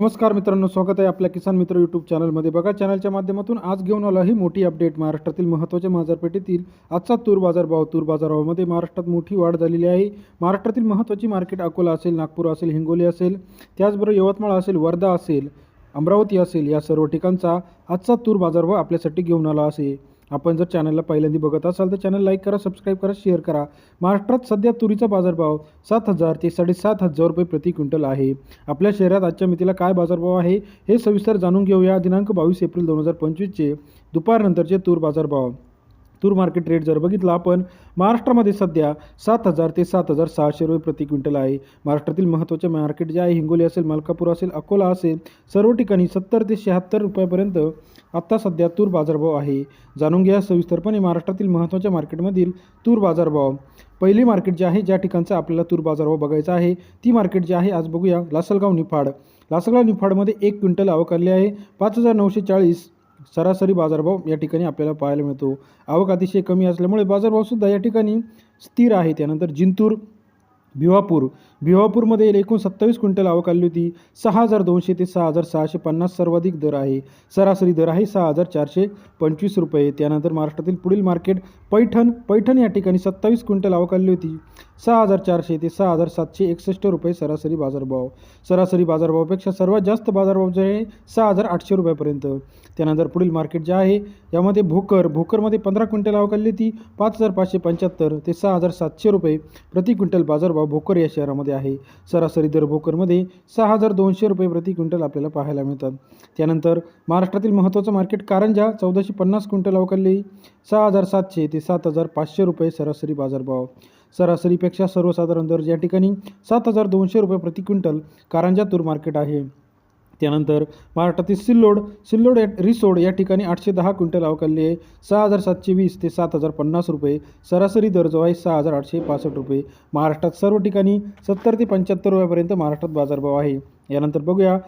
नमस्कार मित्रांनो स्वागत आहे आपल्या किसान मित्र यूट्यूब चॅनलमध्ये. बघा चॅनलच्या माध्यमातून आज घेऊन आला ही मोठी अपडेट महाराष्ट्रातील महत्त्वाच्या बाजारपेठेतील आजचा तूर बाजारभाव. तूर बाजारभावामध्ये महाराष्ट्रात मोठी वाढ झालेली आहे. महाराष्ट्रातील महत्त्वाची मार्केट अकोला असेल नागपूर असेल हिंगोली असेल त्याचबरोबर यवतमाळ असेल वर्धा असेल अमरावती असेल या सर्व ठिकाणचा आजचा तूर बाजारभाव आपल्यासाठी घेऊन आला असे आपण जर चॅनलला पहिल्यांदा बघत असाल तर चॅनल लाईक करा सबस्क्राईब करा शेअर करा. महाराष्ट्रात सध्या तुरीचा बाजारभाव सात हजार ते साडेसात हजार रुपये प्रति क्विंटल आहे. आपल्या शहरात आजच्या मितीला काय बाजारभाव आहे हे सविस्तर जाणून घेऊया. दिनांक बावीस एप्रिल दोन हजार पंचवीसचे दुपारनंतरचे तूर बाजारभाव. तूर मार्केट रेट जर बघितला आपण महाराष्ट्रामध्ये सध्या सात हजार ते सात हजार सहाशे रुपये प्रति क्विंटल आहे. महाराष्ट्रातील महत्त्वाचे मार्केट जे आहे हिंगोली असेल मलकापूर असेल अकोला असेल सर्व ठिकाणी सत्तर ते शहात्तर रुपयापर्यंत आत्ता सध्या तूर बाजारभाव आहे. जाणून घ्या सविस्तरपणे महाराष्ट्रातील महत्त्वाच्या मार्केटमधील तूर बाजारभाव. पहिली मार्केट जे आहे ज्या ठिकाणचं आपल्याला तूर बाजारभाव बघायचा आहे ती मार्केट जी आहे आज बघूया लासलगाव निफाड. लासलगाव निफाडमध्ये एक क्विंटल आवक आली आहे पाच हजार नऊशे चाळीस. सरासरी बाजारभाव या ठिकाणी आपल्याला पाहायला मिळतो. आवक अतिशय कमी असल्यामुळे बाजारभावसुद्धा या ठिकाणी स्थिर आहे त्यानंतर जिंतूर भिवापूर. भिवापूरमध्ये एकूण सत्तावीस क्विंटल आवक आली होती. सहा हजार दोनशे ते सहा हजार सहाशे पन्नास सर्वाधिक दर आहे. सरासरी दर आहे सहा हजार चारशे पंचवीस रुपये. त्यानंतर महाराष्ट्रातील पुढील मार्केट पैठण. पैठण या ठिकाणी सत्तावीस क्विंटल आवक आली होती. सहा हजार चारशे ते सहा हजार सातशे एकसष्ट रुपये सरासरी बाजारभाव. सरासरी बाजारभावापेक्षा सर्वात जास्त बाजारभाव जे आहे सहा हजार आठशे रुपयापर्यंत. त्यानंतर पुढील मार्केट जे आहे यामध्ये भोकर. भोकरमध्ये पंधरा क्विंटल आवक आली होती पाच हजार पाचशे पंच्याहत्तर ते सहा हजार सातशे रुपये प्रति क्विंटल बाजारभाव भोकर या शहरामध्ये आहे. सरासरी दर भोकरमध्ये सहा हजार दोनशे रुपये प्रति क्विंटल आपल्याला पाहायला मिळतात. त्यानंतर महाराष्ट्रातील महत्त्वाचं मार्केट कारंजा चौदाशे पन्नास क्विंटल अवकाली. सहा हजार सातशे ते सात हजार पाचशे रुपये सरासरी बाजारभाव. सरासरीपेक्षा सर्वसाधारण दर या ठिकाणी सात हजार दोनशे रुपये प्रति क्विंटल कारंजा तूर मार्केट आहे. त्यानंतर महाराष्ट्रातील सिल्लोड सिल्लोड या रिसोड या ठिकाणी आठशे दहा क्विंटल अवकालली आहे. सहा हजार सातशे वीस ते सात हजार पन्नास रुपये. सरासरी दर जो आहे सहा हजार आठशे पासष्ट रुपये. महाराष्ट्रात सर्व ठिकाणी सत्तर ते पंच्याहत्तर रुपयापर्यंत महाराष्ट्रात बाजारभाव आहे. यानंतर बघूया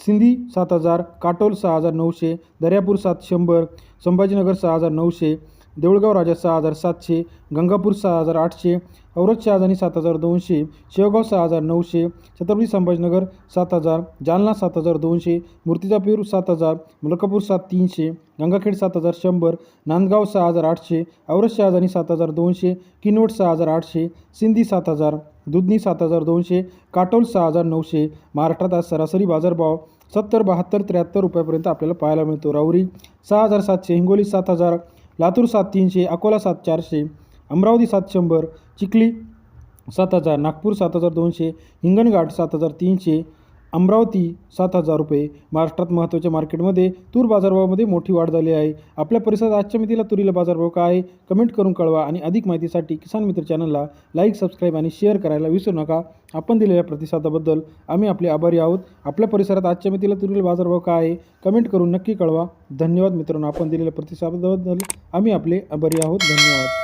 सिंधी सात हजार काटोल सहा हजार नऊशे दर्यापूर सात शंभर संभाजीनगर सहा हजार नऊशे देऊळगाव राजा सहा हजार सातशे गंगापूर सहा हजार आठशे औरत शहाजानी सात हजार दोनशे शेवगाव सहा हजार नऊशे छत्रपती संभाजीनगर सात हजार जालना सात हजार दोनशे मूर्तिजापूर सात हजार मलकापूर सात तीनशे गंगाखेड सात हजार शंभर नांदगाव सहा हजार आठशे औरत शहाजानी सात हजार दोनशे किनवट सहा हजार आठशे सिंधी सात हजार दुधनी सात हजार दोनशे काटोल सहा हजार नऊशे महाराष्ट्रात आज सरासरी बाजारभाव सत्तर बहात्तर त्र्याहत्तर रुपयापर्यंत आपल्याला पाहायला मिळतो. राऊरी सहा हजार सातशे हिंगोली सात हजार लातूर सात तीनशे अकोला सात चारशे अमरावती सात शंभर चिखली सात हजार नागपूर सात हजार दोनशे हिंगणघाट सात हजार तीनशे अमरावती सात हजार रुपये. महाराष्ट्रात महत्त्वाच्या मार्केटमध्ये तूर बाजारभावामध्ये मोठी वाढ झाली आहे. आपल्या परिसरात आजच्या मितीला तुरीला बाजारभाव काय आहे? कमेंट करून कळवा आणि अधिक माहितीसाठी किसान मित्र चॅनलला लाईक सबस्क्राईब आणि शेअर करायला विसरू नका. आपण दिलेल्या प्रतिसादाबद्दल आम्ही आपले आभारी आहोत. आपल्या परिसरात आजच्या मितीला तुरीला बाजारभाव काय आहे? कमेंट करून नक्की कळवा. धन्यवाद मित्रांनो आपण दिलेल्या प्रतिसादाबद्दल आम्ही आपले आभारी आहोत. धन्यवाद.